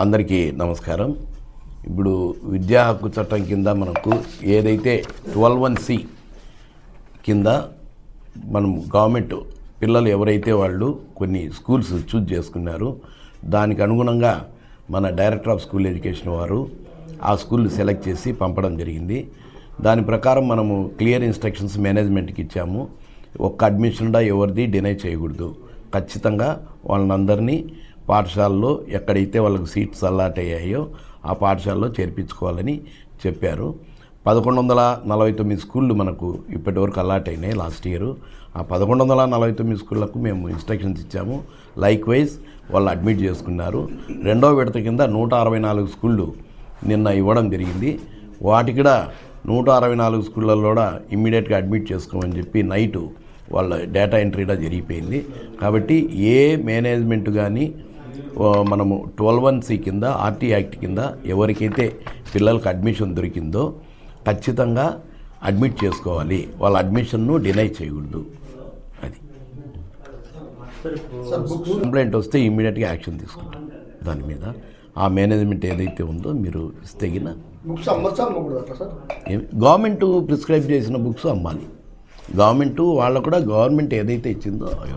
అందరికీ నమస్కారం. ఇప్పుడు విద్యా హక్కు చట్టం కింద మనకు ఏదైతే ట్వెల్వ్ వన్ సి కింద మనం గవర్నమెంట్ పిల్లలు ఎవరైతే వాళ్ళు కొన్ని స్కూల్స్ చూజ్ చేసుకున్నారు దానికి అనుగుణంగా మన డైరెక్టర్ ఆఫ్ స్కూల్ ఎడ్యుకేషన్ వారు ఆ స్కూల్ సెలెక్ట్ చేసి పంపడం జరిగింది. దాని ప్రకారం మనము క్లియర్ ఇన్స్ట్రక్షన్స్ మేనేజ్మెంట్కి ఇచ్చాము. ఒక్క అడ్మిషన్ ఎవరిది డినై చేయకూడదు. ఖచ్చితంగా వాళ్ళందరినీ పాఠశాలలో ఎక్కడైతే వాళ్ళకి సీట్స్ అలాట్ అయ్యాయో ఆ పాఠశాలలో చేర్పించుకోవాలని చెప్పారు. పదకొండు వందల నలభై తొమ్మిది స్కూళ్ళు మనకు ఇప్పటివరకు అలాట్ అయినాయి లాస్ట్ ఇయర్. ఆ పదకొండు వందల నలభై తొమ్మిది స్కూళ్ళకు మేము ఇన్స్ట్రక్షన్స్ ఇచ్చాము. లైక్ వైజ్ వాళ్ళు అడ్మిట్ చేసుకున్నారు. రెండో విడత కింద నూట అరవై నాలుగు స్కూళ్ళు నిన్న ఇవ్వడం జరిగింది. వాటి కూడా నూట అరవై నాలుగు స్కూళ్ళల్లో కూడా ఇమ్మీడియట్గా అడ్మిట్ చేసుకోమని చెప్పి నైటు వాళ్ళ డేటా ఎంట్రీ కూడా జరిగిపోయింది. కాబట్టి ఏ మేనేజ్మెంట్ కానీ మనము ట్వెల్వ్ వన్ సి కింద ఆర్టీ యాక్ట్ కింద ఎవరికైతే పిల్లలకు అడ్మిషన్ దొరికిందో ఖచ్చితంగా అడ్మిట్ చేసుకోవాలి. వాళ్ళ అడ్మిషన్ను డినై చేయకూడదు. అది. కంప్లైంట్ వస్తే ఇమ్మీడియట్గా యాక్షన్ తీసుకుంటాం. దాని మీద ఆ మేనేజ్మెంట్ ఏదైతే ఉందో మీరు తగిన గవర్నమెంట్ ప్రిస్క్రైబ్ చేసిన బుక్స్ అమ్మాలి. గవర్నమెంట్ వాళ్ళు కూడా గవర్నమెంట్ ఏదైతే ఇచ్చిందో అవి